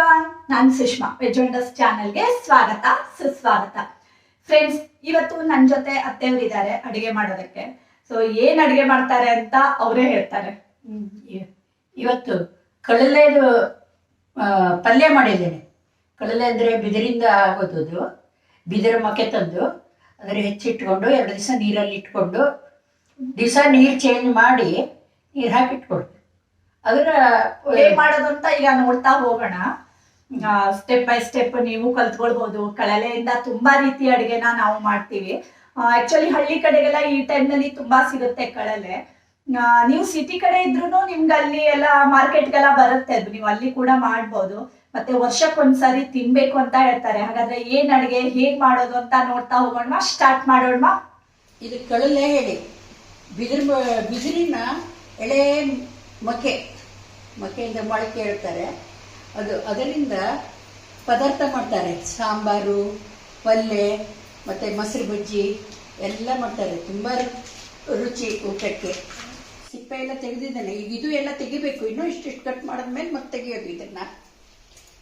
Everyone ನಾನು Sushma. Veg ಚಾನೆಲ್ಗೆ ಸ್ವಾಗತ ಸುಸ್ವಾಗತ. ಫ್ರೆಂಡ್ಸ್ ಇವತ್ತು ನನ್ನ ಜೊತೆ ಅತ್ತೆಯವರಿದ್ದಾರೆ ಅಡುಗೆ ಮಾಡೋದಕ್ಕೆ. ಸೊ ಏನ್ ಅಡುಗೆ ಮಾಡ್ತಾರೆ ಅಂತ ಅವರೇ ಹೇಳ್ತಾರೆ. ಹ್ಮ್. ಇವತ್ತು ಕಳಲೆದು ಪಲ್ಯ ಮಾಡಿದ್ದೇನೆ. ಕಳಲೆ ಅಂದರೆ ಬಿದಿರಿಂದ ಆಗೋದು ಬಿದಿರು ಮೊಕ್ಕೆ ತಂದು ಅದರ ಹೆಚ್ಚಿಟ್ಕೊಂಡು ಎರಡು ದಿವಸ ನೀರಲ್ಲಿ ಇಟ್ಕೊಂಡು ದಿವಸ ನೀರು ಚೇಂಜ್ ಮಾಡಿ ನೀರು ಹಾಕಿ ಅದ್ರ ಅದರ ಹೇಗ್ ಮಾಡೋದು ಅಂತ ಈಗ ನೋಡ್ತಾ ಹೋಗೋಣ. ಸ್ಟೆಪ್ ಬೈ ಸ್ಟೆಪ್ ನೀವು ಕಲ್ತ್ಕೊಳ್ಬಹುದು ಕಳಲೆಯಿಂದ ತುಂಬಾ ರೀತಿಯ ಅಡುಗೆನ ನಾವು ಮಾಡ್ತೀವಿ. ಆಕ್ಚುಲಿ ಹಳ್ಳಿ ಕಡೆಗೆಲ್ಲ ಈ ಟೈಮ್ನಲ್ಲಿ ನಲ್ಲಿ ತುಂಬಾ ಸಿಗುತ್ತೆ ಕಳಲೆ. ನೀವು ಸಿಟಿ ಕಡೆ ಇದ್ರು ನಿಮ್ಗೆ ಅಲ್ಲಿ ಎಲ್ಲ ಮಾರ್ಕೆಟ್ಗೆಲ್ಲ ಬರುತ್ತೆ ಅದು. ನೀವು ಅಲ್ಲಿ ಕೂಡ ಮಾಡ್ಬೋದು. ಮತ್ತೆ ವರ್ಷಕ್ಕೊಂದ್ಸರಿ ತಿನ್ಬೇಕು ಅಂತ ಹೇಳ್ತಾರೆ. ಹಾಗಾದ್ರೆ ಏನ್ ಅಡುಗೆ, ಹೇಗ್ ಮಾಡೋದು ಅಂತ ನೋಡ್ತಾ ಹೋಗೋಣ ಸ್ಟಾರ್ಟ್ ಮಾಡೋಣ ಇದು ಕಳಲೆ ಹೇಳಿ ಬಿದಿರು ಬಿದಿರಿನ ಎಳೆ ಮಕೆ. ಮಕೆಯಿಂದ ಮೊಳಕೆ ಹೇಳ್ತಾರೆ. ಅದು ಅದರಿಂದ ಪದಾರ್ಥ ಮಾಡ್ತಾರೆ. ಸಾಂಬಾರು ಪಲ್ಯ ಮತ್ತು ಮೊಸರು ಬಜ್ಜಿ ಎಲ್ಲ ಮಾಡ್ತಾರೆ. ತುಂಬ ರುಚಿ ಊಟಕ್ಕೆ. ಸಿಪ್ಪೆ ಎಲ್ಲ ತೆಗೆದಿದ್ದಾನೆ. ಈಗ ಇದು ಎಲ್ಲ ತೆಗಿಬೇಕು. ಇನ್ನೂ ಇಷ್ಟಿಷ್ಟು ಕಟ್ ಮಾಡಿದ್ಮೇಲೆ ಮತ್ತೆ ತೆಗಿಯೋದು ಇದನ್ನು.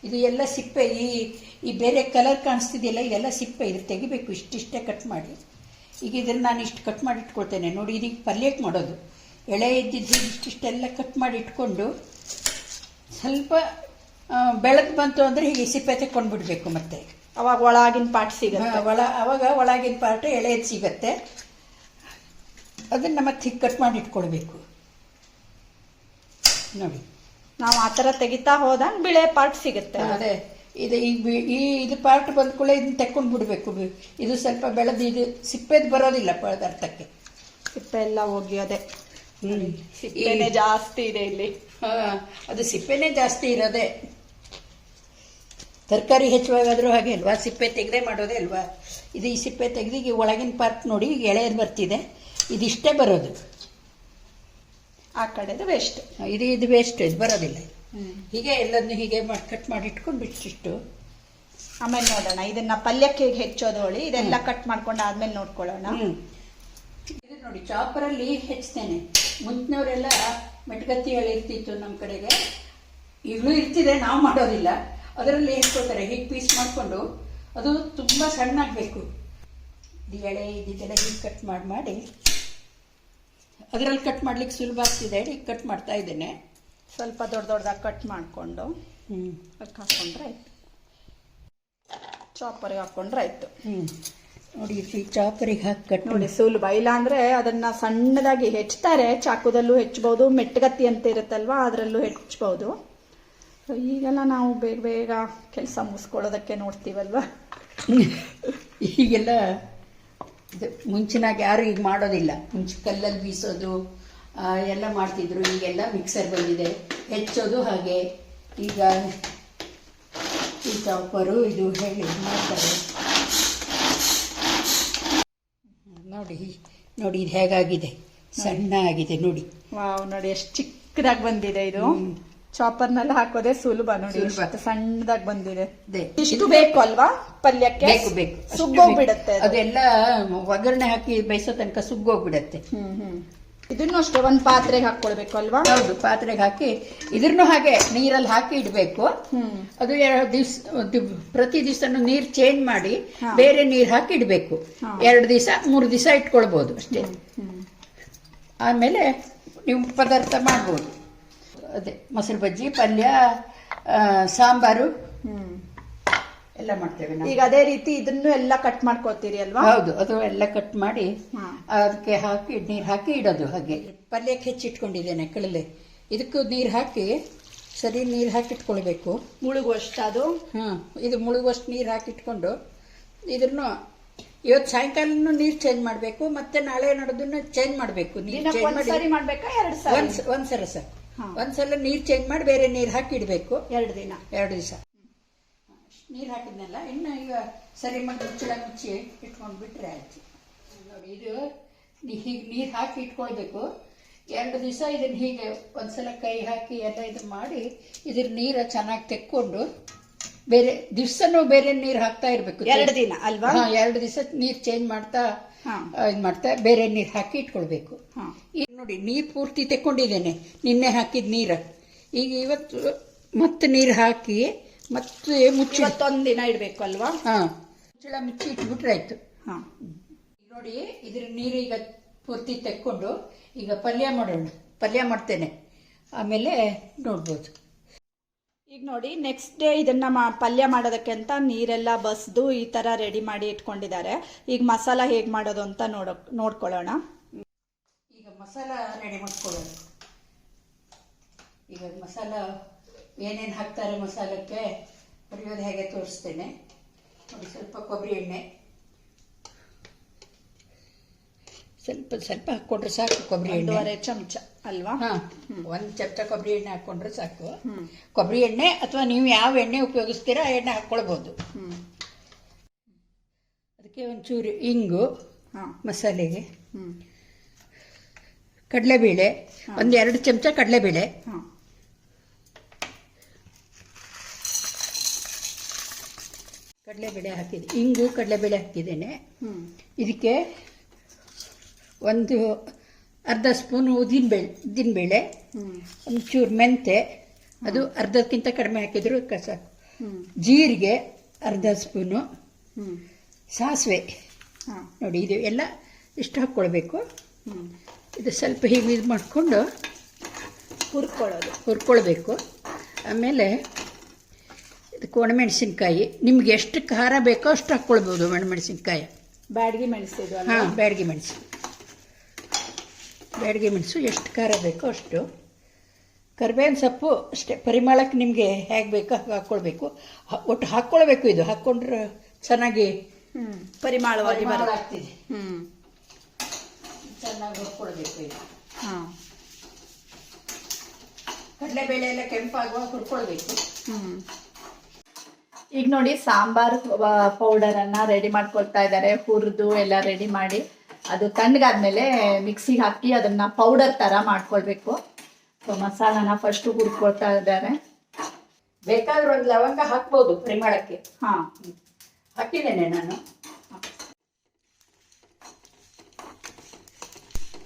ಇದು ಎಲ್ಲ ಸಿಪ್ಪೆ. ಈ ಈ ಬೇರೆ ಕಲರ್ ಕಾಣಿಸ್ತಿದೆಯಲ್ಲ, ಇದೆಲ್ಲ ಸಿಪ್ಪೆ. ಇದು ತೆಗಿಬೇಕು. ಇಷ್ಟಿಷ್ಟೇ ಕಟ್ ಮಾಡಿ. ಈಗ ಇದನ್ನು ನಾನು ಇಷ್ಟು ಕಟ್ ಮಾಡಿ ಇಟ್ಕೊಳ್ತೇನೆ. ನೋಡಿ, ಇದೀಗ ಪಲ್ಯಕ್ಕೆ ಮಾಡೋದು. ಎಳೆ ಇದ್ದಿದ್ದು ಇಷ್ಟಿಷ್ಟೆಲ್ಲ ಕಟ್ ಮಾಡಿ ಇಟ್ಕೊಂಡು ಸ್ವಲ್ಪ ಬೆಳಕು ಬಂತು ಅಂದರೆ ಹೀಗೆ ಸಿಪ್ಪೆ ತೆಕ್ಕೊಂಡು ಬಿಡಬೇಕು ಮತ್ತೆ. ಅವಾಗ ಒಳಗಿನ ಪಾಟ್ ಸಿಗುತ್ತೆ. ಒಳ ಅವಾಗ ಒಳಗಿನ ಪಾರ್ಟ್ ಎಳೆದು ಸಿಗತ್ತೆ. ಅದನ್ನು ಮತ್ತೆ ಹೀಗೆ ಕಟ್ ಮಾಡಿ ಇಟ್ಕೊಳ್ಬೇಕು ನೋಡಿ. ನಾವು ಆ ಥರ ತೆಗಿತಾ ಹೋದಾಗ ಬಿಳೆ ಪಾರ್ಟ್ ಸಿಗುತ್ತೆ. ಅದೇ. ಇದು ಈ ಇದು ಪಾರ್ಟ್ ಬಂದ ಕೂಡ ಇದನ್ನ ತೆಕ್ಕೊಂಡು ಬಿಡಬೇಕು. ಇದು ಸ್ವಲ್ಪ ಬೆಳೆದು ಇದು ಸಿಪ್ಪೆದು ಬರೋದಿಲ್ಲ ಪದಾರ್ಥಕ್ಕೆ. ಸಿಪ್ಪೆ ಎಲ್ಲ ಹೋಗಿ ಅದೇ. ಸಿಪ್ಪೆನೆ ಜಾಸ್ತಿ ಇದೆ ಇಲ್ಲಿ. ಹಾಂ ಅದು ಸಿಪ್ಪೆನೇ ಜಾಸ್ತಿ ಇರೋದೆ. ತರಕಾರಿ ಹೆಚ್ಚುವಾಗಾದರೂ ಹಾಗೆ ಅಲ್ವಾ? ಸಿಪ್ಪೆ ತೆಗೆದೇ ಮಾಡೋದೇ ಅಲ್ವಾ? ಇದು ಈ ಸಿಪ್ಪೆ ತೆಗೆದು ಈ ಒಳಗಿನ ಪಾರ್ಟ್ ನೋಡಿ ಈಗ ಎಳೆಯದು ಬರ್ತಿದೆ. ಇದಿಷ್ಟೇ ಬರೋದು. ಆ ಕಡೆದು ವೇಸ್ಟ್ ಇದು ಇದು ವೇಸ್ಟ್ ಇದು ಬರೋದಿಲ್ಲ. ಹೀಗೆ ಎಲ್ಲದನ್ನು ಹೀಗೆ ಮಾಡಿ ಕಟ್ ಮಾಡಿ ಇಟ್ಕೊಂಡು ಬಿಟ್ಟಿಷ್ಟು ಆಮೇಲೆ ನೋಡೋಣ. ಇದನ್ನ ಪಲ್ಯಕ್ಕೆ ಹೇಗೆ ಹೆಚ್ಚೋದು ಹೊಳಿ ಇದೆಲ್ಲ ಕಟ್ ಮಾಡ್ಕೊಂಡು ಆದ್ಮೇಲೆ ನೋಡ್ಕೊಳ್ಳೋಣ. ಇದು ನೋಡಿ ಚಾಪರಲ್ಲಿ ಹೆಚ್ಚುತ್ತೇನೆ ಮುಂಚಿನವರೆಲ್ಲ ಮೆಟ್ಗತ್ತಿ ಇರ್ತಿತ್ತು ನಮ್ಮ ಕಡೆಗೆ. ಈಗಲೂ ಇರ್ತಿದೆ ನಾವು ಮಾಡೋದಿಲ್ಲ. ಅದರಲ್ಲಿ ಹೇಳ್ಕೊಳ್ತಾರೆ ಹೀಗೆ ಪೀಸ್ ಮಾಡಿಕೊಂಡು ಅದು ತುಂಬ ಸಣ್ಣಾಗಬೇಕು. ಇದು ಎಳೆ ಇದ್ದಿದ್ದೆಲ್ಲ ಹೀಗೆ ಕಟ್ ಮಾಡಿ ಮಾಡಿ ಅದರಲ್ಲಿ ಕಟ್ ಮಾಡ್ಲಿಕ್ಕೆ ಸುಲಭ ಆಗ್ತಿದೆ. ಹೇಳಿ ಕಟ್ ಮಾಡ್ತಾ ಇದ್ದೇನೆ. ಸ್ವಲ್ಪ ದೊಡ್ಡ ದೊಡ್ಡದಾಗಿ ಕಟ್ ಮಾಡಿಕೊಂಡು ಹ್ಞೂ ಅದಕ್ಕೆ ಹಾಕೊಂಡ್ರೆ ಆಯಿತು. ಚಾಪರಿಗೆ ಹಾಕ್ಕೊಂಡ್ರೆ ಆಯಿತು. ಹ್ಞೂ ನೋಡಿ ಈ ಚಾಪರಿಗೆ ಹಾಕಿ ಕಟ್ ನೋಡಿ ಸುಲಭ. ಇಲ್ಲ ಅಂದರೆ ಅದನ್ನು ಸಣ್ಣದಾಗಿ ಹೆಚ್ಚುತ್ತಾರೆ ಚಾಕುದಲ್ಲೂ ಹೆಚ್ಚಬಹುದು ಮೆಟ್ಟಗತ್ತಿ ಅಂತ ಇರುತ್ತಲ್ವಾ ಅದರಲ್ಲೂ ಹೆಚ್ಚಬಹುದು ಸೊ ಈಗೆಲ್ಲ ನಾವು ಬೇಗ ಬೇಗ ಕೆಲಸ ಮುಗಿಸ್ಕೊಳ್ಳೋದಕ್ಕೆ ನೋಡ್ತೀವಲ್ವಾ? ಈಗೆಲ್ಲ ಇದು ಮುಂಚಿನಾಗ ಯಾರು ಈಗ ಮಾಡೋದಿಲ್ಲ. ಮುಂಚೆ ಕಲ್ಲಲ್ಲಿ ಬೀಸೋದು ಎಲ್ಲ ಮಾಡ್ತಿದ್ರು. ಈಗೆಲ್ಲ ಮಿಕ್ಸರ್ ಬಂದಿದೆ. ಹೆಚ್ಚೋದು ಹಾಗೆ. ಈಗ ಈ ಚಾಪರು ಇದು ಹೇಳಿ ಮಾಡ್ತಾರೆ. ನೋಡಿ ನೋಡಿ ಇದು ಹೇಗಾಗಿದೆ. ಸಣ್ಣ ಆಗಿದೆ ನೋಡಿ. ವಾವ್ ನೋಡಿ ಎಷ್ಟು ಚಿಕ್ಕದಾಗಿ ಬಂದಿದೆ ಇದು. ಹ್ಮ್. ಚಾಪರ್ನಲ್ಲಿ ಹಾಕೋದೇ ಸುಲಭ ನೋಡಿ ಸುಲಭ. ಎಷ್ಟು ಸಣ್ಣದಾಗಿ ಬಂದಿದೆ. ಇಷ್ಟು ಬೇಕು ಅಲ್ವಾ ಪಲ್ಯಕ್ಕೆ ಬೇಕು ಬೇಕು ಅಷ್ಟು ಸುಗ್ಗೋಗ್ಬಿಡತ್ತೆ ಬೇಕು. ಅದು. ಅದೆಲ್ಲ ಒಗ್ಗರಣೆ ಹಾಕಿ ಬೇಯಿಸೋ ತನಕ ಸುಗ್ಗೋಗ್ಬಿಡತ್ತೆ ಹ್ಮ್ ಹ್ಮ್ ಇದನ್ನು ಅಷ್ಟೇ ಒಂದ್ ಪಾತ್ರೆಗೆ ಹಾಕೊಳ್ಬೇಕು ಅಲ್ವಾ ಹೌದು ಪಾತ್ರೆಗೆ ಹಾಕಿ ಇದ್ರನ್ನೂ ಹಾಗೆ ನೀರಲ್ಲಿ ಹಾಕಿ ಇಡಬೇಕು ಹ್ಮ್ ಅದು ಎರಡು ದಿವ್ಸ ಪ್ರತಿ ದಿವಸನು ನೀರ್ ಚೇಂಜ್ ಮಾಡಿ ಹಾ. ಬೇರೆ ನೀರ್ ಹಾಕಿ ಇಡಬೇಕು ಹಾ. ಎರಡು ದಿವಸ ಮೂರು ದಿವಸ ಇಟ್ಕೊಳ್ಬೋದು ಅಷ್ಟೇ ಹ್ಮ್ ಆಮೇಲೆ ನೀವು ಪದಾರ್ಥ ಮಾಡ್ಬೋದು ಅದೇ ಮೊಸರು ಬಜ್ಜಿ ಪಲ್ಯ ಸಾಂಬಾರು. ಎಲ್ಲ ಮಾಡ್ತೇವೆ ನಾವು. ಈಗ ಅದೇ ರೀತಿ ಇದನ್ನು ಎಲ್ಲ ಕಟ್ ಮಾಡ್ಕೋತೀರಿ ಅಲ್ವಾ? ಹೌದು ಅದು ಎಲ್ಲ ಕಟ್ ಮಾಡಿ ಅದಕ್ಕೆ ಹಾಕಿ ನೀರು ಹಾಕಿ ಇಡೋದು ಹಾಗೆ. ಪಲ್ಯಕ್ಕೆ ಹೆಚ್ಚಿಟ್ಕೊಂಡಿದ್ದೇನೆ ಕಳಲೆ ಇದಕ್ಕೂ ನೀರು ಹಾಕಿ ಸರಿ ನೀರು ಹಾಕಿ ಇಟ್ಕೊಳ್ಬೇಕು. ಮುಳುಗುವಷ್ಟು ಅದು. ಹಾಂ ಇದು ಮುಳುಗುವಷ್ಟು ನೀರು ಹಾಕಿಟ್ಕೊಂಡು ಇದನ್ನು ಇವತ್ತು ಸಾಯಂಕಾಲನೂ ನೀರು ಚೇಂಜ್ ಮಾಡಬೇಕು ಮತ್ತೆ ನಾಳೆ ನಡೆದನ್ನು ಚೇಂಜ್ ಮಾಡಬೇಕು. ನೀರು ಚೇಂಜ್ ಒಂದ್ ಮಾಡಿ ಸರಿ ಮಾಡ್ಬೇಕಾ ಎರಡ್ ಸರಿ? ಒಂದ್ ಒಂದ್ಸಲ ಸರ್. ಒಂದ್ಸಲ ನೀರು ಚೇಂಜ್ ಮಾಡಿ ಬೇರೆ ನೀರು ಹಾಕಿ ಇಡಬೇಕು. ಎರಡು ದಿನ. ಎರಡು ದಿವಸ. ನೀರು ಹಾಕಿದ್ನಲ್ಲ ಇನ್ನು ಈಗ ಸರಿ ಮಾಡಿ ಮುಚ್ಚಳ ಮುಚ್ಚಿ ಇಟ್ಕೊಂಡು ಬಿಟ್ರೆ ಆಯ್ತು. ನೋಡಿ ಇದು ನೀ- ಹೀಗೆ ನೀರು ಹಾಕಿ ಇಟ್ಕೊಳ್ಬೇಕು. ಎರಡು ದಿವಸ ಇದನ್ನ ಹೀಗೆ ಒಂದ್ಸಲ ಕೈ ಹಾಕಿ ಎಲ್ಲ ಇದು ಮಾಡಿ ಇದ್ರ ನೀರ ಚೆನ್ನಾಗಿ ತೆಕ್ಕೊಂಡು ಬೇರೆ ದಿವ್ಸನೂ ಬೇರೆ ನೀರು ಹಾಕ್ತಾ ಇರಬೇಕು. ಎರಡು ದಿನ ಅಲ್ವಾ? ಎರಡು ದಿವಸ ನೀರು ಚೇಂಜ್ ಮಾಡ್ತಾ ಹಾ. ಇದು ಮಾಡ್ತಾ ಬೇರೆ ನೀರು ಹಾಕಿ ಇಟ್ಕೊಳ್ಬೇಕು. ನೋಡಿ ನೀರು ಪೂರ್ತಿ ತೆಕ್ಕೊಂಡಿದ್ದೇನೆ. ನಿನ್ನೆ ಹಾಕಿದ ನೀರು. ಈಗ ಇವತ್ತು ಮತ್ತೆ ನೀರು ಹಾಕಿ ಮತ್ತೆ ಮುಚ್ಚಿ ಇವತ್ತೊಂದ್ ದಿನ ಇಡಬೇಕು ಅಲ್ವಾ? ಹಾಂ. ಮುಚ್ಚಳ ಮುಚ್ಚಿ ಇಟ್ಬಿಟ್ರೆ ಆಯ್ತು. ಹಾ. ನೋಡಿ ಇದ್ರ ನೀರು ಈಗ ಪೂರ್ತಿ ತೆಕ್ಕೊಂಡು ಈಗ ಪಲ್ಯ ಮಾಡೋಣ. ಪಲ್ಯ ಮಾಡ್ತೇನೆ. ಆಮೇಲೆ ನೋಡ್ಬೋದು. ಈಗ ನೋಡಿ ನೆಕ್ಸ್ಟ್ ಡೇ ಇದನ್ನ ಮಾ- ಪಲ್ಯ ಮಾಡೋದಕ್ಕೆ ಅಂತ ನೀರೆಲ್ಲ ಬಸ್ದು ಈ ತರ ರೆಡಿ ಮಾಡಿ ಇಟ್ಕೊಂಡಿದ್ದಾರೆ. ಈಗ ಮಸಾಲ ಹೇಗೆ ಮಾಡೋದು ಅಂತ ನೋಡೋ ನೋಡ್ಕೊಳ್ಳೋಣ. ಮಸಾಲ ರೆಡಿ ಮಾಡ್ಕೊಳ್ಳೋದು ಈಗ ಮಸಾಲ ಏನೇನು ಹಾಕ್ತಾರೆ ಮಸಾಲಕ್ಕೆ ಬರೆಯೋದು ಹೇಗೆ ತೋರಿಸ್ತೇನೆ. ಒಂದು ಸ್ವಲ್ಪ ಕೊಬ್ಬರಿ ಎಣ್ಣೆ. ಸ್ವಲ್ಪ ಸ್ವಲ್ಪ ಹಾಕ್ಕೊಂಡ್ರೆ ಸಾಕು ಕೊಬ್ಬರಿ ಎಣ್ಣೆ. ಚಮಚ ಅಲ್ವಾ? ಹಾಂ ಒಂದು ಚಮಚ ಕೊಬ್ಬರಿ ಎಣ್ಣೆ ಹಾಕ್ಕೊಂಡ್ರೆ ಸಾಕು. ಕೊಬ್ಬರಿ ಎಣ್ಣೆ ಅಥವಾ ನೀವು ಯಾವ ಎಣ್ಣೆ ಉಪಯೋಗಿಸ್ತೀರಾ ಆ ಎಣ್ಣೆ ಹಾಕ್ಕೊಳ್ಬೋದು ಹ್ಞೂ ಅದಕ್ಕೆ ಒಂಚೂರು ಇಂಗು ಹಾಂ. ಮಸಾಲೆಗೆ. ಹ್ಮ್. ಕಡಲೆಬೇಳೆ ಒಂದು ಎರಡು ಚಮಚ ಕಡಲೆಬೇಳೆ. ಕಡಲೆಬೇಳೆ ಹಾಕಿದೆ. ಇಂಗು ಕಡಲೆಬೇಳೆ ಹಾಕಿದ್ದೇನೆ. ಇದಕ್ಕೆ ಒಂದು ಅರ್ಧ ಸ್ಪೂನ್ ಉದ್ದಿನಬೇಳೆ ಉದ್ದಿನಬೇಳೆ ಬೇಳೆ ಒಂಚೂರು ಮೆಂತೆ ಅದು ಅರ್ಧಕ್ಕಿಂತ ಕಡಿಮೆ ಹಾಕಿದ್ರು ಕಸ ಜೀರಿಗೆ ಅರ್ಧ ಸ್ಪೂನು. ಸಾಸಿವೆ. ಹಾ. ನೋಡಿ ಇದು ಎಲ್ಲ ಇಷ್ಟು ಹಾಕ್ಕೊಳ್ಬೇಕು. ಇದು ಸ್ವಲ್ಪ ಹೀಗೆ ಇದು ಮಾಡಿಕೊಂಡು ಹುರ್ಕೊಳ್ಳೋದು. ಹುರ್ಕೊಳ್ಬೇಕು. ಆಮೇಲೆ ಇದಕ್ಕೆ ಒಣಮೆಣಸಿನ್ಕಾಯಿ. ನಿಮ್ಗೆ ಎಷ್ಟು ಖಾರ ಬೇಕೋ ಅಷ್ಟು ಹಾಕ್ಕೊಳ್ಬೋದು ಒಣಮೆಣಸಿನ್ಕಾಯಿ. ಬ್ಯಾಡ್ಗೆ ಮೆಣಸು ಇದು ಹಾಂ ಬ್ಯಾಡಗಿ ಮೆಣಸು. ಬ್ಯಾಡಗಿ ಮೆಣಸು ಎಷ್ಟು ಖಾರ ಬೇಕೋ ಅಷ್ಟು. ಕರಿಬೇವಿನ ಸೊಪ್ಪು ಅಷ್ಟೇ. ಪರಿಮಳಕ್ಕೆ ನಿಮಗೆ ಹೇಗೆ ಬೇಕೋ ಹಾಗೆ ಹಾಕ್ಕೊಳ್ಬೇಕು. ಒಟ್ಟು ಹಾಕ್ಕೊಳ್ಬೇಕು ಇದು. ಹಾಕ್ಕೊಂಡ್ರೆ ಚೆನ್ನಾಗಿ ಪರಿಮಳವಾಗಿ ಪರಿಮಾಣವಾಗಿ ಹ್ಞೂ ಆಗ್ತಿದೆ. ಚೆನ್ನಾಗಿ ಹುರ್ಕೊಳ್ಬೇಕು ಇದು ಕಡಲೆ ಕಡಲೆಬೇಳೆ ಎಲ್ಲ ಕೆಂಪಾಗುವಾಗ ಹುರ್ಕೊಳ್ಬೇಕು. ಈಗ ನೋಡಿ ಸಾಂಬಾರ್ ಪೌಡರ್ ಅನ್ನ ರೆಡಿ ಮಾಡ್ಕೊಳ್ತಾ ಇದ್ದಾರೆ ಹುರಿದು ಎಲ್ಲ ರೆಡಿ ಮಾಡಿ ಅದು ತಣ್ಣಗಾದ್ಮೇಲೆ ಮಿಕ್ಸಿಗೆ ಹಾಕಿ ಅದನ್ನ ಪೌಡರ್ ತರ ಮಾಡ್ಕೊಳ್ಬೇಕು. ಸೊ ಮಸಾಲಾನ ಫಸ್ಟ್ ಹುರ್ಕೊಳ್ತಾ ಇದ್ದಾರೆ ಬೇಕಾದ್ರೆ ಒಂದು ಲವಂಗ ಹಾಕ್ಬೋದು ಪರಿಮಳಕ್ಕೆ. ಹಾ. ಹಾಕಿದ್ದೇನೆ ನಾನು.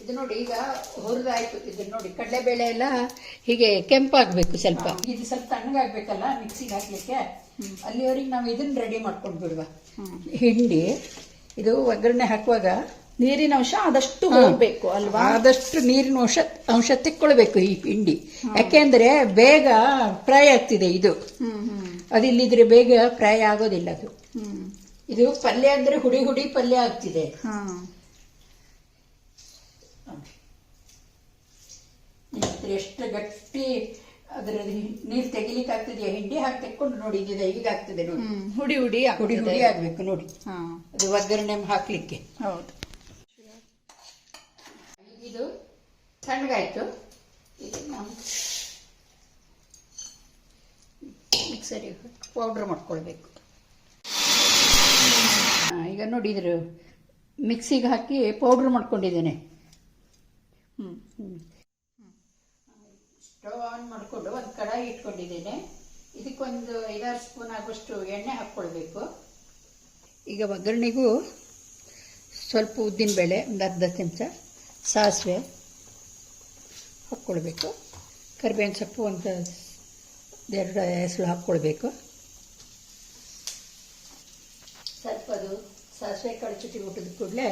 ಇದು ನೋಡಿ ಈಗ ಹುರಿದಾಯ್ತು. ಇದನ್ನ ನೋಡಿ ಕಡಲೆಬೇಳೆ ಎಲ್ಲ ಹೀಗೆ ಕೆಂಪಾಗಬೇಕು ಸ್ವಲ್ಪ. ಇದು ಸ್ವಲ್ಪ ತಣ್ಣಗಾಗಬೇಕಲ್ಲ ಮಿಕ್ಸಿಗೆ ಹಾಕ್ಲಿಕ್ಕೆ. ಅಲ್ಲಿವರೆಗೆ ನಾವು ಇದನ್ನ ರೆಡಿ ಮಾಡ್ಕೊಂಡು ಬಿಡುವ. ಹಿಂಡಿ ಇದು ಒಗ್ಗರಣೆ ಹಾಕುವಾಗ ನೀರಿನ ಅಂಶ ಆದಷ್ಟು ಹೋಗ್ಬೇಕು ಅಲ್ವಾ? ಆದಷ್ಟು ನೀರಿನ ಅಂಶ ಅಂಶ ತಿಕ್ಕೊಳ್ಬೇಕು ಈ ಹಿಂಡಿ. ಯಾಕೆಂದ್ರೆ ಬೇಗ ಫ್ರೈ ಆಗ್ತಿದೆ ಇದು. ಅದು ಇಲ್ಲಿದ್ರೆ ಬೇಗ ಫ್ರೈ ಆಗೋದಿಲ್ಲ ಅದು. ಇದು ಪಲ್ಯ ಅಂದ್ರೆ ಹುಡಿ ಹುಡಿ ಪಲ್ಯ ಆಗ್ತಿದೆ ಹಾ ನಿಮ್ಮತ್ರ ಎಷ್ಟು ಗಟ್ಟಿ ಅದರ ನೀರು ತೆಗಿಲಿಕ್ಕೆ ಆಗ್ತದೆಯಾ ಹಿಂಡಿ ಹಾಕಿ ತೆಕ್ಕೊಂಡು ನೋಡಿ ಇದು ಈಗ ಆಗ್ತದೆ ನೋಡಿ ಹುಡಿ ಹುಡಿ ಹುಡಿ ಹುಡಿ ಆಗ್ಬೇಕು ನೋಡಿ. ಹಾ. ಅದು ಒಗ್ಗರಣೆ ಹಾಕ್ಲಿಕ್ಕೆ. ಹೌದು. ಇದು ತಣ್ಣಗಾಯ್ತು ಇದು ನಾವು ಮಿಕ್ಸರಿ ಪೌಡ್ರ್ ಮಾಡ್ಕೊಳ್ಬೇಕು. ಈಗ ನೋಡಿ ಇದ್ರ ಮಿಕ್ಸಿಗೆ ಹಾಕಿ ಪೌಡ್ರ್ ಮಾಡ್ಕೊಂಡಿದ್ದೇನೆ. ಹ್ಮ್. ಸ್ಟವ್ ಆನ್ ಮಾಡಿಕೊಂಡು ಒಂದು ಕಡಾಯಿ ಇಟ್ಕೊಂಡಿದ್ದೇನೆ. ಇದಕ್ಕೊಂದು ಐದಾರು ಸ್ಪೂನ್ ಆಗುವಷ್ಟು ಎಣ್ಣೆ ಹಾಕ್ಕೊಳ್ಬೇಕು. ಈಗ ಒಗ್ಗರಣೆಗೂ ಸ್ವಲ್ಪ ಉದ್ದಿನಬೇಳೆ ಒಂದು ಅರ್ಧ ಚಮಚ ಸಾಸಿವೆ ಹಾಕ್ಕೊಳ್ಬೇಕು. ಕರಿಬೇವಿನ ಸೊಪ್ಪು ಒಂದು ಎರಡು ಹೆಸರು ಹಾಕ್ಕೊಳ್ಬೇಕು. ಸ್ವಲ್ಪ ಅದು ಸಾಸಿವೆ ಕಡಚುಟಿ ಊಟದ ಕೂಡಲೇ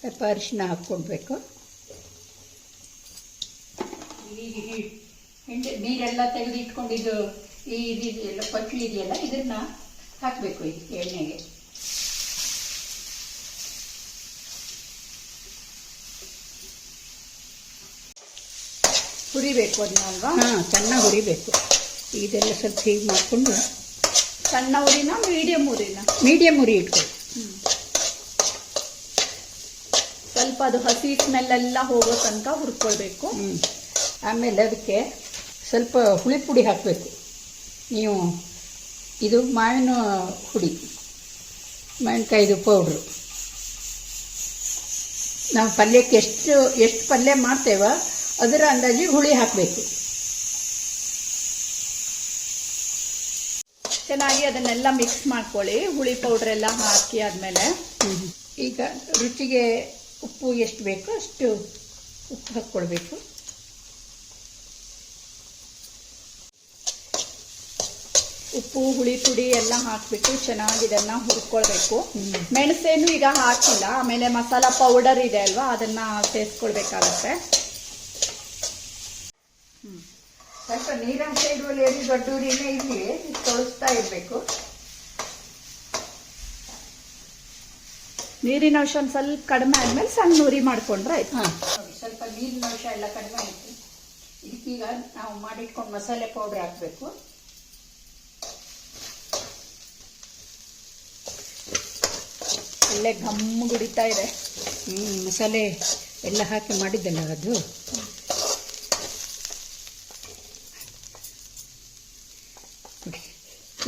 ಸ್ವಲ್ಪ ಅರಿಶಿನ ಹಾಕ್ಕೊಳ್ಬೇಕು. ಈ ಹಿಂಡಿ ನೀರೆಲ್ಲ ತೆಗೆದು ಇಟ್ಕೊಂಡಿದ್ದು ಈ ಇದೆಯಲ್ಲ ಪಟ್ಲಿ ಇದೆಯಲ್ಲ ಇದನ್ನ ಹಾಕಬೇಕು ಇದಕ್ಕೆ ಎಣ್ಣೆಗೆ. ಹುರಿಬೇಕು ಅದನ್ನ ಅಲ್ವಾ? ಹಾಂ ಚೆನ್ನಾಗಿ ಹುರಿಬೇಕು. ಇದೆಲ್ಲ ಸ್ವಲ್ಪ ಹೀಗೆ ಮಾಡಿಕೊಂಡು ಸಣ್ಣ ಉರಿನ ಮೀಡಿಯಂ ಉರಿನ ಮೀಡಿಯಮ್ ಉರಿ ಇಟ್ಕೊಳ್ಳಿ. ಸ್ವಲ್ಪ ಅದು ಹಸಿ ಸ್ಮೆಲ್ ಎಲ್ಲ ಹೋಗೋ ತನಕ ಹುರ್ಕೊಳ್ಬೇಕು. ಆಮೇಲೆ ಅದಕ್ಕೆ ಸ್ವಲ್ಪ ಹುಳಿ ಪುಡಿ ಹಾಕಬೇಕು. ನೀವು ಇದು ಮಾವಿನ ಪುಡಿ ಮಾವಿನಕಾಯಿದು ಪೌಡ್ರು. ನಾವು ಪಲ್ಯಕ್ಕೆ ಎಷ್ಟು ಎಷ್ಟು ಪಲ್ಯ ಮಾಡ್ತೇವೋ ಅದರ ಅಂದಾಜು ಹುಳಿ ಹಾಕಬೇಕು. ಚೆನ್ನಾಗಿ ಅದನ್ನೆಲ್ಲ ಮಿಕ್ಸ್ ಮಾಡ್ಕೊಳ್ಳಿ ಹುಳಿ ಪೌಡರ್ ಎಲ್ಲ ಹಾಕಿ ಆದಮೇಲೆ. ಈಗ ರುಚಿಗೆ ಉಪ್ಪು ಎಷ್ಟು ಬೇಕೋ ಅಷ್ಟು ಉಪ್ಪು ಹಾಕ್ಕೊಳ್ಬೇಕು. ಉಪ್ಪು ಹುಳಿ ಪುಡಿ ಎಲ್ಲ ಹಾಕ್ಬಿಟ್ಟು ಚೆನ್ನಾಗಿ ಇದನ್ನ ಹುರ್ಕೊಳ್ಬೇಕು. ಮೆಣಸೇನು ಈಗ ಹಾಕಿಲ್ಲ ಆಮೇಲೆ ಮಸಾಲ ಪೌಡರ್ ಇದೆ ಅಲ್ವಾ ಅದನ್ನ ಸೇರಿಸ್ಕೊಳ್ಬೇಕಾಗತ್ತೆ. ಸ್ವಲ್ಪ ನೀರಂಶ ಎಲ್ಲಿ ದೊಡ್ಡ ಊರಿನೇ ಇಲ್ಲಿ ತೊಳಸ್ತಾ ಇರಬೇಕು. ನೀರಿನ ಅಂಶ ಒಂದ್ ಸ್ವಲ್ಪ ಕಡಿಮೆ ಆದ್ಮೇಲೆ ಸಣ್ಣ ಉರಿ ಮಾಡ್ಕೊಂಡ್ರೆ ಆಯ್ತು. ಸ್ವಲ್ಪ ನೀರಿನ ಅಂಶ ಎಲ್ಲ ಕಡಿಮೆ ಆಯ್ತು. ಇದಕ್ಕೀಗ ನಾವು ಮಾಡಿಟ್ಕೊಂಡು ಮಸಾಲೆ ಪೌಡರ್ ಹಾಕಬೇಕು. ಒಳ್ಳೆ ಘಮ್ ಗುಡಿತಾ ಇದೆ. ಹ್ಞೂ ಮಸಾಲೆ ಎಲ್ಲ ಹಾಕಿ ಮಾಡಿದ್ದಲ್ಲ ಅದು?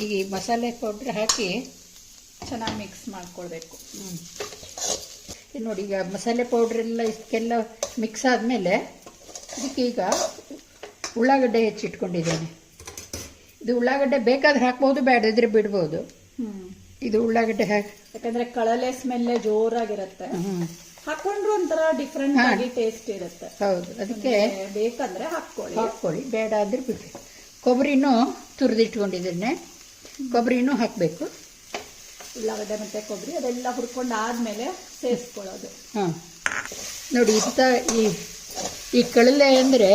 ಈಗ ಈ ಮಸಾಲೆ ಪೌಡ್ರ್ ಹಾಕಿ ಚೆನ್ನಾಗಿ ಮಿಕ್ಸ್ ಮಾಡ್ಕೊಳ್ಬೇಕು. ಹ್ಞೂ ನೋಡಿ ಈಗ ಮಸಾಲೆ ಪೌಡ್ರ್ ಎಲ್ಲ ಇದಕ್ಕೆಲ್ಲ ಮಿಕ್ಸ್ ಆದಮೇಲೆ ಇದಕ್ಕೀಗ ಉಳ್ಳಾಗಡ್ಡೆ ಹೆಚ್ಚಿಟ್ಕೊಂಡಿದ್ದೇನೆ. ಇದು ಉಳ್ಳಾಗಡ್ಡೆ ಬೇಕಾದ್ರೆ ಹಾಕ್ಬೋದು ಬೇಡದಿದ್ರೆ ಬಿಡ್ಬೋದು. ಹ್ಮ್. ಇದು ಉಳ್ಳಾಗಡ್ಡೆ ಹಾಕಿ ಯಾಕಂದ್ರೆ ಕಳಲೆ ಸ್ಮೆಲ್ ಜೋರಾಗಿರುತ್ತೆ. ಹಾಕೊಂಡ್ರು ಒಂಥರ ಡಿಫ್ರೆಂಟ್ ಆಗಿ ಟೇಸ್ಟ್ ಇರುತ್ತೆ. ಹೌದು. ಅದಕ್ಕೆ ಬೇಕಂದ್ರೆ ಹಾಕೊಳ್ಳಿ ಹಾಕೊಳ್ಳಿ ಬೇಡ ಅಂದ್ರೆ ಬಿಡ್ರಿ. ಕೊಬ್ಬರಿನೂ ತುರಿದಿಟ್ಕೊಂಡಿದ್ದೇನೆ. ಕೊಬ್ಬರಿನೂ ಹಾಕಬೇಕು. ಉಳ್ಳಾಗಡ್ಡೆ ಮತ್ತೆ ಕೊಬ್ಬರಿ ಅದೆಲ್ಲ ಹುರ್ಕೊಂಡು ಆದ್ಮೇಲೆ ಸೇರಿಸ್ಕೊಳ್ಳೋದು ಹಾಂ. ನೋಡಿ ಇಂಥ ಈ ಈ ಕಳಲೆ ಅಂದರೆ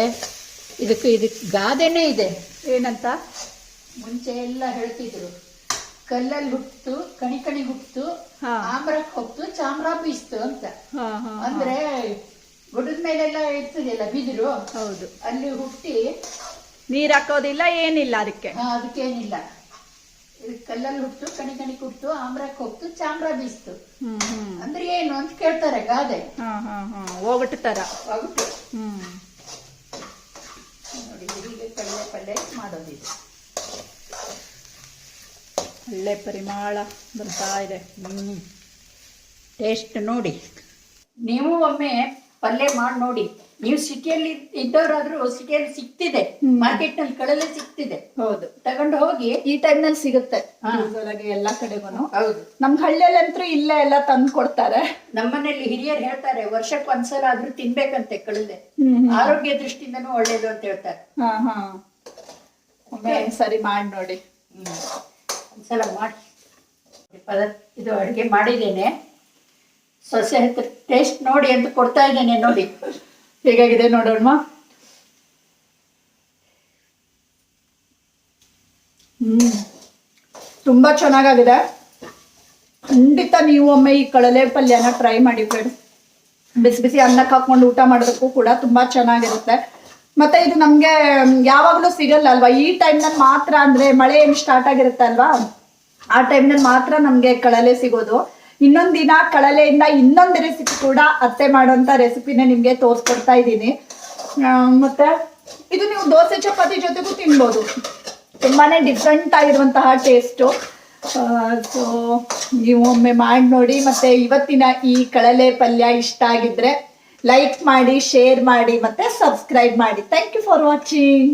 ಇದಕ್ಕೆ ಇದಕ್ಕೆ ಗಾದೆನೇ ಇದೆ. ಏನಂತ? ಮುಂಚೆ ಎಲ್ಲ ಹೇಳ್ತಿದ್ರು. ಕಲ್ಲಲ್ಲಿ ಹುಟ್ಟು ಕಣಿ ಕಣಿ ಹುಟ್ಟು ಆಮ್ರಕ್ ಹೋಗ್ತು ಚಾಮ್ರ ಬೀಸ್ತು ಅಂತ. ಅಂದ್ರೆ ಗುಡದ ಮೇಲೆಲ್ಲ ಇರ್ತದಲ್ಲ ಬಿದಿರು? ಹೌದು. ಅಲ್ಲಿ ಹುಟ್ಟಿ ನೀರ್ ಹಾಕೋದಿಲ್ಲ ಏನಿಲ್ಲ ಅದಕ್ಕೆ. ಅದಕ್ಕೇನಿಲ್ಲ. ಕಲ್ಲಲ್ಲಿ ಹುಟ್ಟು ಕಣಿ ಕಣಿ ಹುಟ್ಟು ಆಮ್ರಕ್ಕೆ ಹೋಗ್ತು ಚಾಮ್ರ ಬೀಸ್ತು. ಅಂದ್ರೆ ಏನು ಅಂತ ಕೇಳ್ತಾರೆ ಗಾದೆ. ಹೋಗ್ಬಿಟ್ಟು ತರ. ಹೋಗ್ಬಿಟ್ಟು. ಹ್ಮ್. ನೋಡಿ ಹೀಗೆ ಕಡಲೆ ಪಲ್ಯ ಮಾಡೋದಿದೆ. ಒಳ್ಳೆ ಪರಿಮಳ ಬರ್ತಾ ಇದೆ. ಹ್ಮ್. ಟೇಸ್ಟ್ ನೋಡಿ. ನೀವು ಒಮ್ಮೆ ಪಲ್ಯ ಮಾಡಿ ನೋಡಿ. ನೀವು ಸಿಟಿಯಲ್ಲಿ ಇದ್ದವರಾದ್ರೂ ಸಿಟಿಯಲ್ಲಿ ಸಿಗ್ತಿದೆ. ಮಾರ್ಕೆಟ್ನಲ್ಲಿ ಕಡಲೆ ಸಿಗ್ತಿದೆ. ಹೌದು. ತಗೊಂಡು ಹೋಗಿ. ಈ ಟೈಮ್ನಲ್ಲಿ ಸಿಗುತ್ತೆ. ಎಲ್ಲಾ ಕಡೆಗೂನು. ಹೌದು. ನಮ್ ಹಳ್ಳಿಯಲ್ಲಂತೂ ಇಲ್ಲೇ ಎಲ್ಲ ತಂದು ಕೊಡ್ತಾರೆ. ನಮ್ಮನೇಲಿ ಹಿರಿಯರು ಹೇಳ್ತಾರೆ ವರ್ಷಕ್ಕೆ ಒಂದ್ಸಲ ಆದ್ರೂ ತಿನ್ಬೇಕಂತೆ ಕಳಲೆ. ಆರೋಗ್ಯ ದೃಷ್ಟಿಯಿಂದನೂ ಒಳ್ಳೇದು ಅಂತ ಹೇಳ್ತಾರೆ. ಹಾ ಹಾ. ಒಮ್ಮೆ ಸರಿ ಮಾಡಿ ನೋಡಿ. ಒಂದ್ಸಲ ಮಾಡಿ ಪದಾರ್ಥ ಇದು ಅಡುಗೆ ಮಾಡಿದ್ದೇನೆ. ಸೊಸೆ ಹತ್ರ ಟೇಸ್ಟ್ ನೋಡಿ ಅಂತ ಕೊಡ್ತಾ ಇದ್ದೇನೆ ನೋಡಿ. ಹೇಗಾಗಿದೆ ನೋಡೋಣ ತುಂಬಾ ಚೆನ್ನಾಗಾಗಿದೆ. ಖಂಡಿತ ನೀವು ಒಮ್ಮೆ ಈ ಕಳಲೆ ಪಲ್ಯನ ಟ್ರೈ ಮಾಡಿ ಬಿಸಿ ಬಿಸಿ ಅನ್ನಕ್ಕೆ ಹಾಕೊಂಡು ಊಟ ಮಾಡೋದಕ್ಕೂ ಕೂಡ ತುಂಬಾ ಚೆನ್ನಾಗಿರುತ್ತೆ. ಮತ್ತೆ ಇದು ನಮ್ಗೆ ಯಾವಾಗಲೂ ಸಿಗಲ್ಲ ಅಲ್ವಾ? ಈ ಟೈಮ್ನಲ್ಲಿ ಮಾತ್ರ ಅಂದ್ರೆ ಮಳೆ ಏನು ಸ್ಟಾರ್ಟ್ ಆಗಿರುತ್ತೆ ಅಲ್ವಾ? ಆ ಟೈಮ್ನಲ್ಲಿ ಮಾತ್ರ ನಮ್ಗೆ ಕಳಲೆ ಸಿಗೋದು. ಇನ್ನೊಂದ್ ದಿನ ಕಳಲೆಯಿಂದ ಇನ್ನೊಂದು ರೆಸಿಪಿ ಕೂಡ ಅತ್ತೆ ಮಾಡುವಂತ ರೆಸಿಪಿನ ನಿಮ್ಗೆ ತೋರಿಸ್ಕೊಡ್ತಾ ಇದ್ದೀನಿ. ಮತ್ತೆ ಇದು ನೀವು ದೋಸೆ, ಚಪಾತಿ ಜೊತೆಗೂ ತಿನ್ಬೋದು. ತುಂಬಾನೇ ಡಿಫ್ರೆಂಟ್ ಆಗಿರುವಂತಹ ಟೇಸ್ಟು ಸೊ ನೀವು ಒಮ್ಮೆ ಮಾಡಿ ನೋಡಿ. ಮತ್ತೆ ಇವತ್ತಿನ ಈ ಕಳಲೆ ಪಲ್ಯ ಇಷ್ಟ ಆಗಿದ್ರೆ ಲೈಕ್ ಮಾಡಿ ಶೇರ್ ಮಾಡಿ ಮತ್ತೆ ಸಬ್ಸ್ಕ್ರೈಬ್ ಮಾಡಿ. Thank you for watching